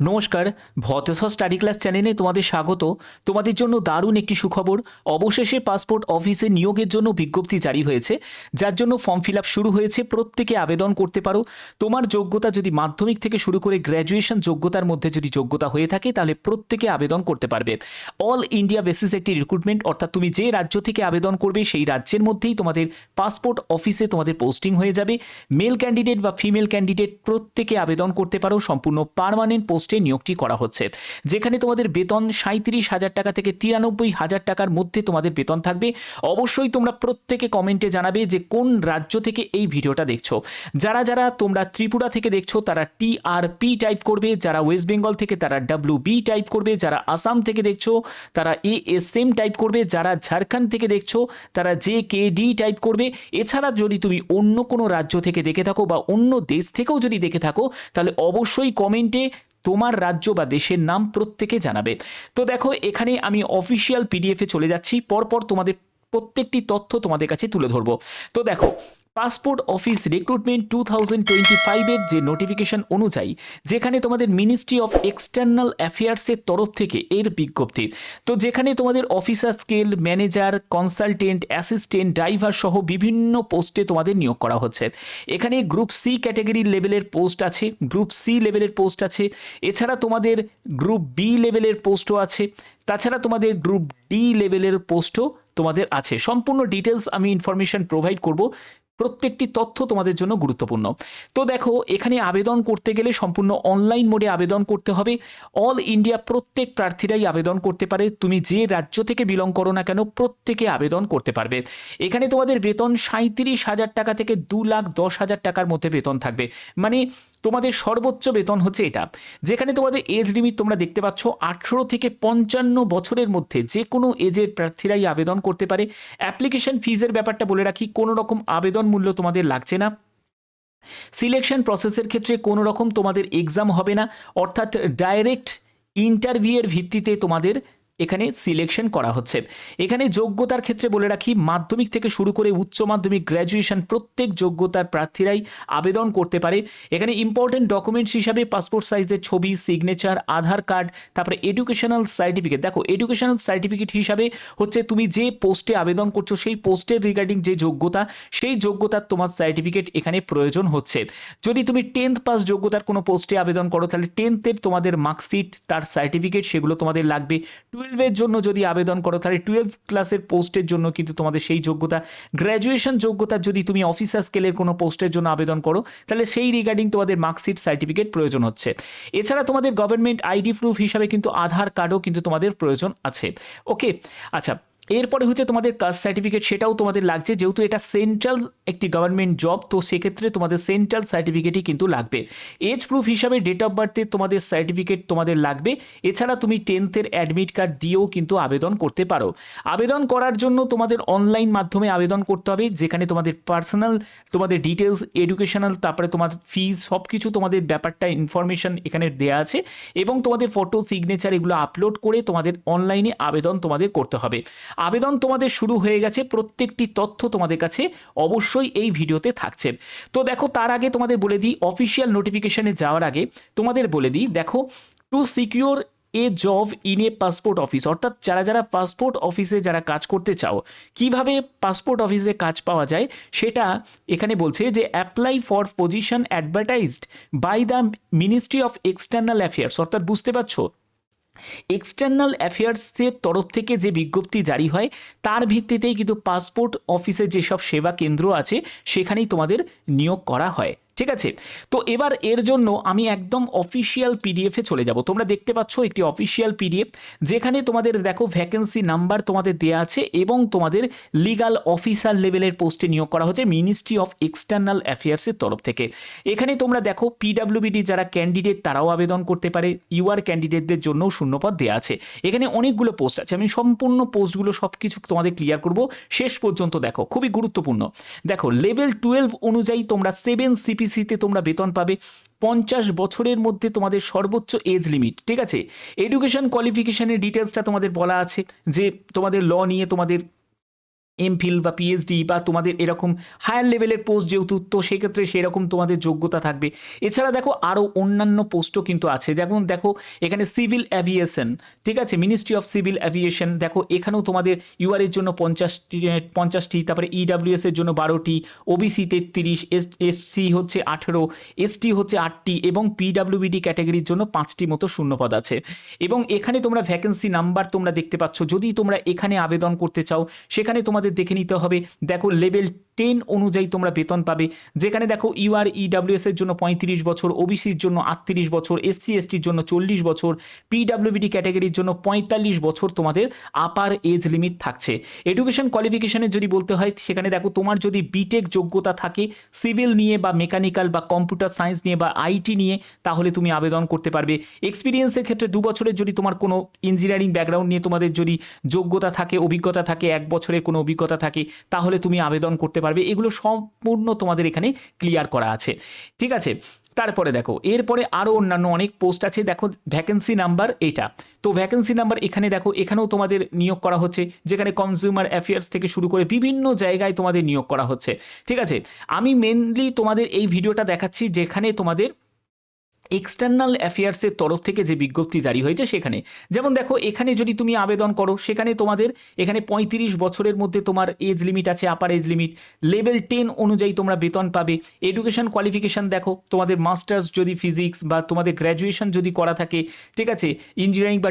নমস্কার, ভতেশ্বর study class চ্যানেলে তোমাদের স্বাগত। তোমাদের জন্য দারুণ একটি সুখবর, অবশেষে পাসপোর্ট অফিসে নিয়োগের জন্য বিজ্ঞপ্তি জারি হয়েছে, যার জন্য ফর্ম ফিল শুরু হয়েছে। প্রত্যেকে আবেদন করতে পারো। তোমার যোগ্যতা যদি মাধ্যমিক থেকে শুরু করে গ্র্যাজুয়েশন যোগ্যতার মধ্যে যদি যোগ্যতা হয়ে থাকে, তাহলে প্রত্যেকে আবেদন করতে পারবে। অল ইন্ডিয়া বেসিস একটি রিক্রুটমেন্ট অর্থাৎ তুমি যে রাজ্য থেকে আবেদন করবে, সেই রাজ্যের মধ্যেই তোমাদের পাসপোর্ট অফিসে তোমাদের পোস্টিং হয়ে যাবে। মেল ক্যান্ডিডেট বা ফিমেল ক্যান্ডিডেট প্রত্যেকে আবেদন করতে পারো। সম্পূর্ণ পার্মানেন্ট পোস্টে নিয়োগটি করা হচ্ছে। যেখানে তোমাদের বেতন সাঁত্রিশ হাজার টাকা থেকে তিরানব্বই হাজার টাকার মধ্যে তোমাদের বেতন থাকবে। অবশ্যই তোমরা প্রত্যেকে কমেন্টে জানাবে যে কোন রাজ্য থেকে এই ভিডিওটা দেখছ। যারা যারা তোমরা ত্রিপুরা থেকে দেখছ, তারা টি আর পি টাইপ করবে, যারা ওয়েস্ট বেঙ্গল থেকে, তারা ডাব্লিউ বি টাইপ করবে, যারা আসাম থেকে দেখছ, তারা এ এস এম টাইপ করবে, যারা ঝাড়খণ্ড থেকে দেখছ, তারা জে কে ডি টাইপ করবে। এছাড়া যদি তুমি অন্য কোনো রাজ্য থেকে দেখে থাকো বা অন্য দেশ থেকেও যদি দেখে থাকো, তাহলে অবশ্যই কমেন্টে তোমার রাজ্য বা দেশের নাম প্রত্যেকে জানাবে। তো দেখো, এখানে আমি অফিসিয়াল পিডিএফে চলে যাচ্ছি, পরপর তোমাদের প্রত্যেকটি তথ্য তোমাদের কাছে তুলে ধরবো। তো দেখো passport office recruitment two thousand twenty ফাইভের যে নোটিফিকেশন অনুযায়ী, যেখানে তোমাদের মিনিস্ট্রি অফ এক্সটার্নাল অ্যাফেয়ার্সের তরফ থেকে এর বিজ্ঞপ্তি। তো যেখানে তোমাদের officer scale manager consultant assistant driver সহ বিভিন্ন পোস্টে তোমাদের নিয়োগ করা হচ্ছে। এখানে গ্রুপ সি ক্যাটাগরির লেভেলের পোস্ট আছে গ্রুপ সি লেভেলের পোস্ট আছে। এছাড়া তোমাদের গ্রুপ বি লেভেলের পোস্টও আছে। তাছাড়া তোমাদের গ্রুপ ডি লেভেলের পোস্টও তোমাদের আছে। সম্পূর্ণ ডিটেলস আমি ইনফরমেশন প্রোভাইড করব। প্রত্যেকটি তথ্য তোমাদের জন্য গুরুত্বপূর্ণ। তো দেখো, এখানে আবেদন করতে গেলে সম্পূর্ণ অনলাইন মোডে আবেদন করতে হবে। অল ইন্ডিয়া প্রত্যেক প্রার্থীরাই আবেদন করতে পারে। তুমি যে রাজ্য থেকে বিলং করো না কেন, প্রত্যেকে আবেদন করতে পারবে। এখানে তোমাদের বেতন সাঁত্রিশ হাজার টাকা থেকে দু লাখ দশ হাজার টাকার মধ্যে বেতন থাকবে। মানে তোমাদের সর্বোচ্চ বেতন হচ্ছে এটা। যেখানে তোমাদের এজ লিমিট তোমরা দেখতে পাচ্ছ, আঠেরো থেকে পঞ্চান্ন বছরের মধ্যে যে কোনো এজের প্রার্থীরাই আবেদন করতে পারে। অ্যাপ্লিকেশন ফিজের ব্যাপারটা বলে রাখি, কোনো রকম আবেদন মূল্য তোমাদের লাগছে না? সিলেকশন প্রসেসের ক্ষেত্রে কোনো রকম তোমাদের এক্সাম হবে না। অর্থাৎ ডাইরেক্ট ইন্টারভিউয়ের ভিত্তিতে তোমাদের এখানে সিলেকশন করা হচ্ছে। এখানে যোগ্যতার ক্ষেত্রে বলে রাখি, মাধ্যমিক থেকে শুরু করে উচ্চ মাধ্যমিক গ্র্যাজুয়েশন প্রত্যেক যোগ্যতার প্রার্থীরাই আবেদন করতে পারে। এখানে ইম্পর্টেন্ট ডকুমেন্টস হিসাবে পাসপোর্ট সাইজের ছবি সিগনেচার আধার কার্ড তারপরে এডুকেশনাল সার্টিফিকেট দেখো এডুকেশনাল সার্টিফিকেট হিসাবে হচ্ছে তুমি যে পোস্টে আবেদন করছ, সেই পোস্টের রিগার্ডিং যে যোগ্যতা, সেই যোগ্যতার তোমার সার্টিফিকেট এখানে প্রয়োজন হচ্ছে। যদি তুমি টেন্থ পাস যোগ্যতার কোনো পোস্টে আবেদন করো, তাহলে টেন্থের তোমাদের মার্কশিট তার সার্টিফিকেট সেগুলো তোমাদের লাগবে। টুয়েলভের জন্য যদি আবেদন করো, তাহলে টুয়েলভ ক্লাসের পোস্টের জন্য কিন্তু তোমাদের সেই যোগ্যতা গ্র্যাজুয়েশন যোগ্যতা যদি তুমি অফিসার স্কেলের কোনো পোস্টের জন্য আবেদন করো, তাহলে সেই রিগার্ডিং তোমাদের মার্কশিট সার্টিফিকেট প্রয়োজন হচ্ছে। এছাড়া তোমাদের গভর্নমেন্ট আইডি প্রুফ হিসাবে কিন্তু আধার কার্ডও কিন্তু তোমাদের প্রয়োজন আছে। ওকে আচ্ছা এরপরে হচ্ছে তোমাদের কাস্ট সার্টিফিকেট সেটাও তোমাদের লাগছে। যেহেতু এটা সেন্ট্রাল একটি গভর্নমেন্ট জব তো সেক্ষেত্রে তোমাদের সেন্ট্রাল সার্টিফিকেটই কিন্তু লাগবে। এজ প্রুফ হিসাবে ডেট অফ বার্থের তোমাদের সার্টিফিকেট তোমাদের লাগবে। এছাড়া তুমি টেন্থের অ্যাডমিট কার্ড দিয়েও কিন্তু আবেদন করতে পারো। আবেদন করার জন্য তোমাদের অনলাইন মাধ্যমে আবেদন করতে হবে, যেখানে তোমাদের পার্সোনাল তোমাদের ডিটেলস এডুকেশনাল তারপরে তোমার ফিজ সব কিছু তোমাদের ব্যাপারটা ইনফরমেশন এখানে দেওয়া আছে। এবং তোমাদের ফটো সিগনেচার এগুলো আপলোড করে তোমাদের অনলাইনে আবেদন তোমাদের করতে হবে। আবেদন তোমাদের শুরু হয়ে গেছে, প্রত্যেকটি তথ্য তোমাদের কাছে অবশ্যই এই ভিডিওতে থাকছে। তো দেখো, তার আগে তোমাদের বলে দিই অফিসিয়াল নোটিফিকেশনে যাওয়ার আগে তোমাদের বলে দিই, দেখো to secure a job in a passport office অর্থাৎ যারা যারা পাসপোর্ট অফিসে যারা কাজ করতে চাও, কীভাবে পাসপোর্ট অফিসে কাজ পাওয়া যায়, সেটা এখানে বলছে যে apply for position advertised by the ministry of external affairs অর্থাৎ বুঝতে পারছ? এক্সটার্নাল অ্যাফেয়ার্সের তরফ থেকে যে বিজ্ঞপ্তি জারি হয়, তার ভিত্তিতেই কিন্তু পাসপোর্ট অফিসের যেসব সেবা কেন্দ্র আছে, সেখানেই তোমাদের নিয়োগ করা হয়। ঠিক আছে? তো এবার এর জন্য আমি একদম অফিসিয়াল পিডিএফে চলে যাব। তোমরা দেখতে পাচ্ছ একটি অফিসিয়াল পিডিএফ যেখানে তোমাদের দেখো ভ্যাকেন্সি নাম্বার তোমাদের দেওয়া আছে এবং তোমাদের লিগাল অফিসার লেভেলের পোস্টে নিয়োগ করা হচ্ছে মিনিস্ট্রি অফ এক্সটার্নাল অ্যাফেয়ার্সের তরফ থেকে। এখানে তোমরা দেখো পিডাব্লিউবিডি যারা ক্যান্ডিডেট তারাও আবেদন করতে পারে ইউআর ক্যান্ডিডেটদের জন্যও শূন্যপদ দেওয়া আছে। এখানে অনেকগুলো পোস্ট আছে। আমি সম্পূর্ণ পোস্টগুলো সব কিছু তোমাদের ক্লিয়ার করব। শেষ পর্যন্ত দেখো, খুবই গুরুত্বপূর্ণ। দেখো লেভেল টুয়েলভ অনুযায়ী তোমরা সেভেন সিপিসিতে তোমরা বেতন পাবে। পঞ্চাশ বছরের মধ্যে তোমাদের সর্বোচ্চ এজ লিমিট ঠিক আছে? এডুকেশন কোয়ালিফিকেশানের ডিটেলসটা তোমাদের বলা আছে যে তোমাদের ল নিয়ে তোমাদের এমফিল বা পিএইচডি বা তোমাদের এরকম হায়ার লেভেলের পোস্ট যেহেতু, তো সেক্ষেত্রে সেরকম তোমাদের যোগ্যতা থাকবে। এছাড়া দেখো আরও অন্যান্য পোস্টও কিন্তু আছে। যেমন দেখো এখানে সিভিল অ্যাভিয়েশন ঠিক আছে? মিনিস্ট্রি অফ সিভিল অ্যাভিয়েশন দেখো এখানেও তোমাদের ইউআর এর জন্য পঞ্চাশটি পঞ্চাশটি, তারপরে ইডাব্লিউএস এর জন্য বারোটি ওবিসি তেত্রিশ এস এসসি হচ্ছে আঠেরো এসটি হচ্ছে আটটি এবং পিডাব্লিউবিডি ক্যাটাগরির জন্য পাঁচটি মতো শূন্যপদ আছে। এবং এখানে তোমরা ভ্যাকেন্সি নাম্বার তোমরা দেখতে পাচ্ছ। যদি তোমরা এখানে আবেদন করতে চাও, সেখানে তোমাদের দেখে নিতে হবে। দেখো লেভেল টেন অনুযায়ী তোমরা বেতন পাবে। যেখানে দেখো ইউআর ইডাব্লিউএস এর জন্য পঁয়ত্রিশ বছর ওবিসির জন্য আটত্রিশ বছর এসসি এসটির জন্য চল্লিশ বছর পিডাব্লিউবিডি ক্যাটাগরির জন্য পঁয়তাল্লিশ বছর তোমাদের আপার এজ লিমিট থাকছে। এডুকেশন কোয়ালিফিকেশনের যদি বলতে হয়, সেখানে দেখো তোমার যদি বিটেক যোগ্যতা থাকে সিভিল নিয়ে বা মেকানিক্যাল বা কম্পিউটার সায়েন্স নিয়ে বা আইটি নিয়ে, তাহলে তুমি আবেদন করতে পারবে। এক্সপিরিয়েন্সের ক্ষেত্রে দু বছরের যদি তোমার কোনো ইঞ্জিনিয়ারিং ব্যাকগ্রাউন্ড নিয়ে তোমাদের যদি যোগ্যতা থাকে, অভিজ্ঞতা থাকে, এক বছরের কোনো অভিজ্ঞতা থাকে, তাহলে তুমি আবেদন করতে পারবে। এগুলো সম্পূর্ণ তোমাদের এখানে ক্লিয়ার করা আছে। ঠিক আছে? তারপরে দেখো, এরপরে আরও অন্যান্য অনেক পোস্ট আছে। দেখো ভ্যাকেন্সি নাম্বার এটা। তো ভ্যাকেন্সি নাম্বার এখানে দেখো, এখানেও তোমাদের নিয়োগ করা হচ্ছে, যেখানে কনজিউমার অ্যাফেয়ার্স থেকে শুরু করে বিভিন্ন জায়গায় তোমাদের নিয়োগ করা হচ্ছে। ঠিক আছে? আমি মেনলি তোমাদের এই ভিডিওটা দেখাচ্ছি, যেখানে তোমাদের এক্সটার্নাল অ্যাফেয়ার্সের তরফ থেকে যে বিজ্ঞপ্তি জারি হয়েছে সেখানে। যেমন দেখো, এখানে যদি তুমি আবেদন করো, সেখানে তোমাদের এখানে পঁয়ত্রিশ বছরের মধ্যে তোমার এজ লিমিট আছে upper age limit level ten অনুযায়ী তোমরা বেতন পাবে। এডুকেশন কোয়ালিফিকেশান দেখো, তোমাদের মাস্টার্স যদি ফিজিক্স বা তোমাদের গ্র্যাজুয়েশন যদি করা থাকে, ঠিক আছে? ইঞ্জিনিয়ারিং বা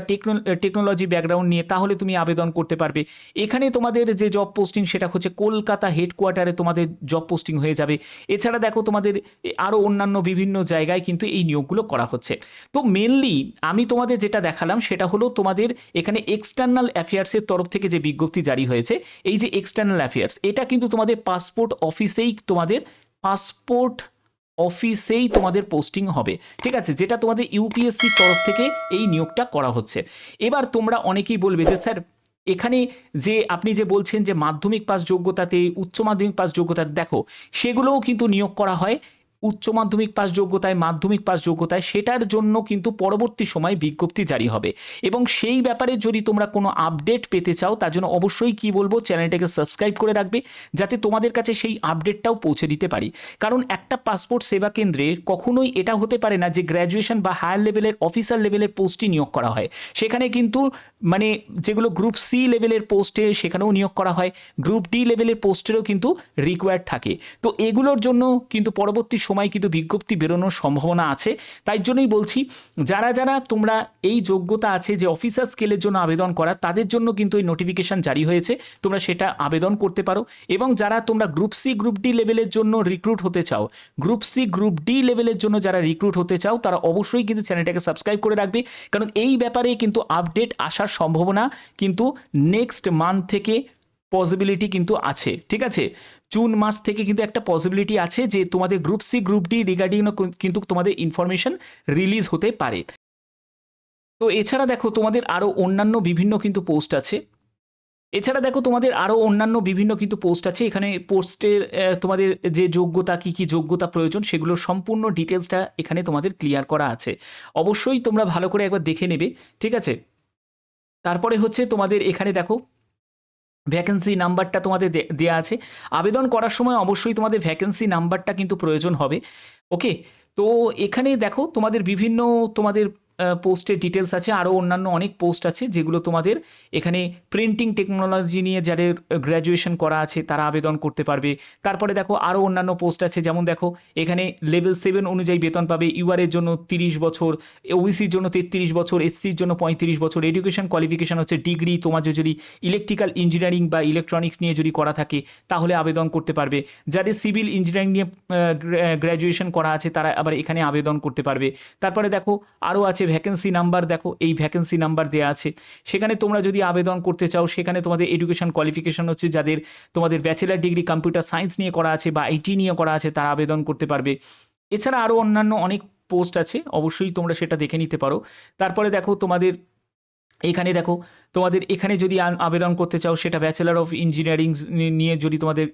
টেকনোলজি ব্যাকগ্রাউন্ড নিয়ে তাহলে তুমি আবেদন করতে পারবে। এখানে তোমাদের যে জব পোস্টিং সেটা হচ্ছে কলকাতা হেডকোয়ার্টারে তোমাদের জব পোস্টিং হয়ে যাবে। এছাড়া দেখো, তোমাদের আরও অন্যান্য বিভিন্ন জায়গায় কিন্তু এই নিয়োগগুলো করা হচ্ছে। তো মেনলি আমি তোমাদের যেটা দেখালাম সেটা হলো তোমাদের এখানে এক্সটার্নাল অ্যাফেয়ার্সের তরফ থেকে যে বিজ্ঞপ্তি জারি হয়েছে, এই যে এক্সটার্নাল অ্যাফেয়ার্স এটা কিন্তু তোমাদের পাসপোর্ট অফিসেই তোমাদের পাসপোর্ট অফিসেই তোমাদের পোস্টিং হবে। ঠিক আছে? যেটা তোমাদের ইউপিএসসির তরফ থেকে এই নিয়োগটা করা হচ্ছে। এবার তোমরা অনেকেই বলবে যে, স্যার, এখানে যে আপনি যে বলছেন যে মাধ্যমিক পাস যোগ্যতাতে, উচ্চ মাধ্যমিক পাস যোগ্যতাতে, দেখো, সেগুলোও কিন্তু নিয়োগ করা হয়। উচ্চ মাধ্যমিক পাস যোগ্যতায়, মাধ্যমিক পাস যোগ্যতায়, সেটার জন্য কিন্তু পরবর্তী সময় বিজ্ঞপ্তি জারি হবে। এবং সেই ব্যাপারে যদি তোমরা কোনো আপডেট পেতে চাও, তার জন্য অবশ্যই কি বলব, চ্যানেলটাকে সাবস্ক্রাইব করে রাখবে, যাতে তোমাদের কাছে সেই আপডেটটাও পৌঁছে দিতে পারি। কারণ একটা পাসপোর্ট সেবা কেন্দ্রে কখনোই এটা হতে পারে না যে গ্র্যাজুয়েশন বা হায়ার লেভেলের, অফিসার লেভেলের পোস্টই নিয়োগ করা হয়। সেখানে কিন্তু মানে যেগুলো গ্রুপ সি লেভেলের পোস্টে সেখানেও নিয়োগ করা হয়, গ্রুপ ডি লেভেলের পোস্টেরও কিন্তু রিকোয়ার্ড থাকে। তো এগুলোর জন্য কিন্তু পরবর্তী সময় কিন্তু বিজ্ঞপ্তি বেরোনোর সম্ভাবনা আছে। তাই জন্যই বলছি, যারা যারা তোমরা এই যোগ্যতা আছে যে অফিসার স্কেলের জন্য আবেদন করা, তাদের জন্য কিন্তু এই নোটিফিকেশন জারি হয়েছে। তোমরা সেটা আবেদন করতে পারো। এবং যারা তোমরা গ্রুপ সি গ্রুপ ডি লেভেলের জন্য রিক্রুট হতে চাও গ্রুপ সি গ্রুপ ডি লেভেলের জন্য যারা রিক্রুট হতে চাও, তারা অবশ্যই কিন্তু চ্যানেলটাকে সাবস্ক্রাইব করে রাখবে। কারণ এই ব্যাপারে কিন্তু আপডেট আসার সম্ভাবনা কিন্তু নেক্সট মান্থ থেকে পসিবিলিটি কিন্তু আছে, ঠিক আছে? জুন মাস থেকে কিন্তু একটা পসিবিলিটি আছে যে তোমাদের group C group D regarding কিন্তু তোমাদের ইনফরমেশন রিলিজ হতে পারে। তো এছাড়া দেখো তোমাদের আরও অন্যান্য বিভিন্ন কিন্তু পোস্ট আছে। এছাড়া দেখো তোমাদের আরও অন্যান্য বিভিন্ন কিন্তু পোস্ট আছে। এখানে পোস্টের তোমাদের যে যোগ্যতা, কি কি যোগ্যতা প্রয়োজন সেগুলোর সম্পূর্ণ ডিটেলসটা এখানে তোমাদের ক্লিয়ার করা আছে। অবশ্যই তোমরা ভালো করে একবার দেখে নেবে, ঠিক আছে? তারপরে হচ্ছে তোমাদের এখানে দেখো ভ্যাকেন্সি নাম্বারটা তোমাদের দে- দেয়া আছে। আবেদন করার সময় অবশ্যই তোমাদের ভ্যাকেন্সি নাম্বারটা কিন্তু প্রয়োজন হবে। ওকে তো এখানে দেখো তোমাদের বিভিন্ন তোমাদের পোস্টের ডিটেলস আছে। আরও অন্যান্য অনেক পোস্ট আছে যেগুলো তোমাদের এখানে প্রিন্টিং টেকনোলজি নিয়ে যাদের গ্র্যাজুয়েশন করা আছে তারা আবেদন করতে পারবে। তারপরে দেখো আরও অন্যান্য পোস্ট আছে যেমন দেখো এখানে লেভেল সেভেন অনুযায়ী বেতন পাবে। ইউআর এর জন্য তিরিশ বছর ওবিসির জন্য তেত্রিশ বছর এসসির জন্য পঁয়ত্রিশ বছর। এডুকেশন কোয়ালিফিকেশন হচ্ছে ডিগ্রি তোমার যদি ইলেকট্রিক্যাল ইঞ্জিনিয়ারিং বা ইলেকট্রনিক্স নিয়ে যদি করা থাকে তাহলে আবেদন করতে পারবে। যাদের সিভিল ইঞ্জিনিয়ারিং নিয়ে গ্র্যাজুয়েশন করা আছে তারা আবার এখানে আবেদন করতে পারবে। তারপরে দেখো আরও আছে ভ্যাকেন্সি নাম্বার দেখো এই ভ্যাকেন্সি নাম্বার দেওয়া আছে। সেখানে তোমরা যদি আবেদন করতে চাও, সেখানে তোমাদের এডুকেশন কোয়ালিফিকেশন হচ্ছে যাদের তোমাদের ব্যাচেলার ডিগ্রি কম্পিউটার সায়েন্স নিয়ে করা আছে বা আইটি নিয়ে করা আছে, তারা আবেদন করতে পারবে। এছাড়া আরও অন্যান্য অনেক পোস্ট আছে, অবশ্যই তোমরা সেটা দেখে নিতে পারো। তারপরে দেখো তোমাদের এখানে দেখো, তোমাদের এখানে যদি আবেদন করতে চাও, সেটা ব্যাচেলার অফ ইঞ্জিনিয়ারিং নিয়ে যদি তোমাদের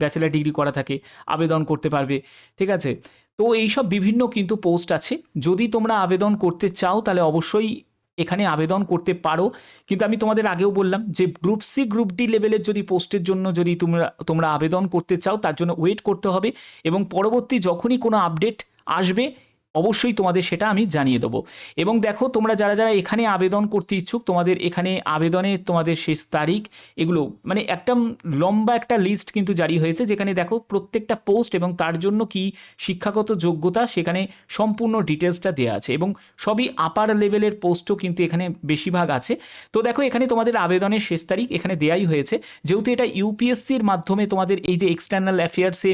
ব্যাচেলার ডিগ্রি করা থাকে, আবেদন করতে পারবে। ঠিক আছে? তো এইসব বিভিন্ন কিন্তু পোস্ট আছে। যদি তোমরা আবেদন করতে চাও, তাহলে অবশ্যই এখানে আবেদন করতে পারো। কিন্তু আমি তোমাদের আগেও বললাম যে গ্রুপ সি গ্রুপ ডি লেভেলের যদি পোস্টের জন্য যদি তোমরা তোমরা আবেদন করতে চাও, তার জন্য ওয়েট করতে হবে এবং পরবর্তী যখনই কোনো আপডেট আসবে অবশ্যই তোমাদের সেটা আমি জানিয়ে দেবো। এবং দেখো, তোমরা যারা যারা এখানে আবেদন করতে ইচ্ছুক, তোমাদের এখানে আবেদনে তোমাদের শেষ তারিখ এগুলো মানে একটা লম্বা একটা লিস্ট কিন্তু জারি হয়েছে, যেখানে দেখো প্রত্যেকটা পোস্ট এবং তার জন্য কি শিক্ষাগত যোগ্যতা সেখানে সম্পূর্ণ ডিটেলসটা দেওয়া আছে এবং সবই আপার লেভেলের পোস্টও কিন্তু এখানে বেশিরভাগ আছে। তো দেখো, এখানে তোমাদের আবেদনের শেষ তারিখ এখানে দেয়াই হয়েছে। যেহেতু এটা ইউপিএসসির মাধ্যমে তোমাদের এই যে এক্সটার্নাল অ্যাফেয়ার্সে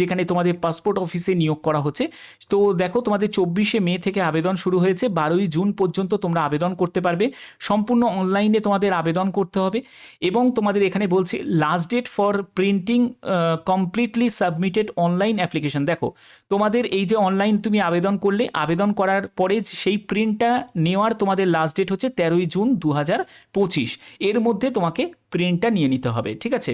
যেখানে তোমাদের পাসপোর্ট অফিসে নিয়োগ করা হচ্ছে, তো দেখো তোমাদের চব্বিশে মে থেকে আবেদন শুরু হয়েছে। বারোই জুন পর্যন্ত তোমরা আবেদন করতে পারবে। সম্পূর্ণ অনলাইনে তোমাদের আবেদন করতে হবে এবং তোমাদের এখানে বলছে last date for printing completely submitted online application দেখো, তোমাদের এই যে অনলাইন তুমি আবেদন করলে, আবেদন করার পরে সেই প্রিন্টটা নেওয়ার তোমাদের লাস্ট ডেট হচ্ছে তেরোই জুন দু হাজার পঁচিশ। এর মধ্যে তোমাকে প্রিন্টটা নিয়ে নিতে হবে, ঠিক আছে?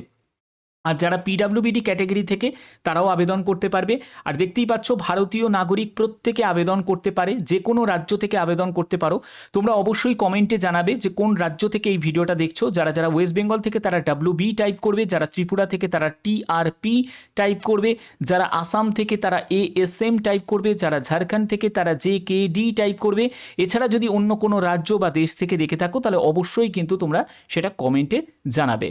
আর যারা পিডাব্লিউবিডি ক্যাটাগরি থেকে তারাও আবেদন করতে পারবে। আর দেখতেই পাচ্ছ, ভারতীয় নাগরিক প্রত্যেকে আবেদন করতে পারে, যে কোনো রাজ্য থেকে আবেদন করতে পারো। তোমরা অবশ্যই কমেন্টে জানাবে যে কোন রাজ্য থেকে এই ভিডিওটা দেখছ। যারা যারা ওয়েস্ট বেঙ্গল থেকে তারা ডাব্লিউ বি টাইপ করবে, যারা ত্রিপুরা থেকে তারা টিআরপি টাইপ করবে, যারা আসাম থেকে তারা এএসএম টাইপ করবে, যারা ঝাড়খণ্ড থেকে তারা জে কে ডি টাইপ করবে। এছাড়া যদি অন্য কোনো রাজ্য বা দেশ থেকে দেখে থাকো, তাহলে অবশ্যই কিন্তু তোমরা সেটা কমেন্টে জানাবে।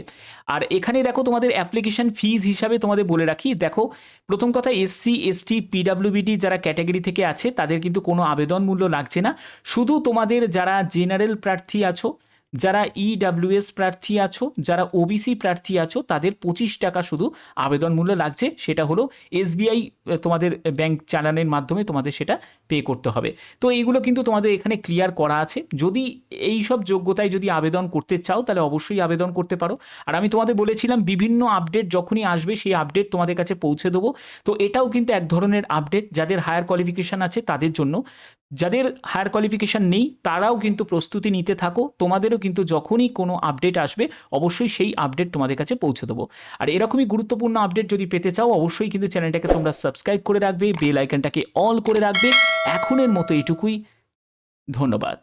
আর এখানে দেখো তোমাদের অ্যাপ্লিকেশন ফিজ হিসাবে তোমাদের বলে রাখি। দেখো, প্রথম কথা এসসি এসটি পিডাব্লিউবিডি যারা ক্যাটাগরি থেকে আছে, তাদের কিন্তু কোনো আবেদন মূল্য লাগছে না। শুধু তোমাদের যারা জেনারেল প্রার্থী আছো যারা ইডাব্লিউএস প্রার্থী আছো, যারা ওবিসি প্রার্থী আছো, তাদের পঁচিশ টাকা শুধু আবেদন মূল্য লাগছে। সেটা হলো এসবিআই তোমাদের ব্যাংক চালানের মাধ্যমে তোমাদের সেটা পে করতে হবে। তো এইগুলো কিন্তু তোমাদের এখানে ক্লিয়ার করা আছে। যদি এই সব যোগ্যতায় যদি আবেদন করতে চাও, তাহলে অবশ্যই আবেদন করতে পারো। আর আমি তোমাদের বলেছিলাম, বিভিন্ন আপডেট যখনই আসবে, সেই আপডেট তোমাদের কাছে পৌঁছে দেবো। তো এটাও কিন্তু এক ধরনের আপডেট যাদের হায়ার কোয়ালিফিকেশান আছে, তাদের জন্য। যাদের হায়ার কোয়ালিফিকেশান নেই, তারাও কিন্তু প্রস্তুতি নিতে থাকো। তোমাদেরও কিন্তু যখনই কোনো আপডেট আসবে, অবশ্যই সেই আপডেট তোমাদের কাছে পৌঁছে দেবো। আর এরকমই গুরুত্বপূর্ণ আপডেট যদি পেতে চাও, অবশ্যই কিন্তু চ্যানেলটাকে তোমরা সাবস্ক্রাইব করে রাখবে বেল আইকনটাকে অল করে রাখবে। এখনের মতো এটুকুই ধন্যবাদ।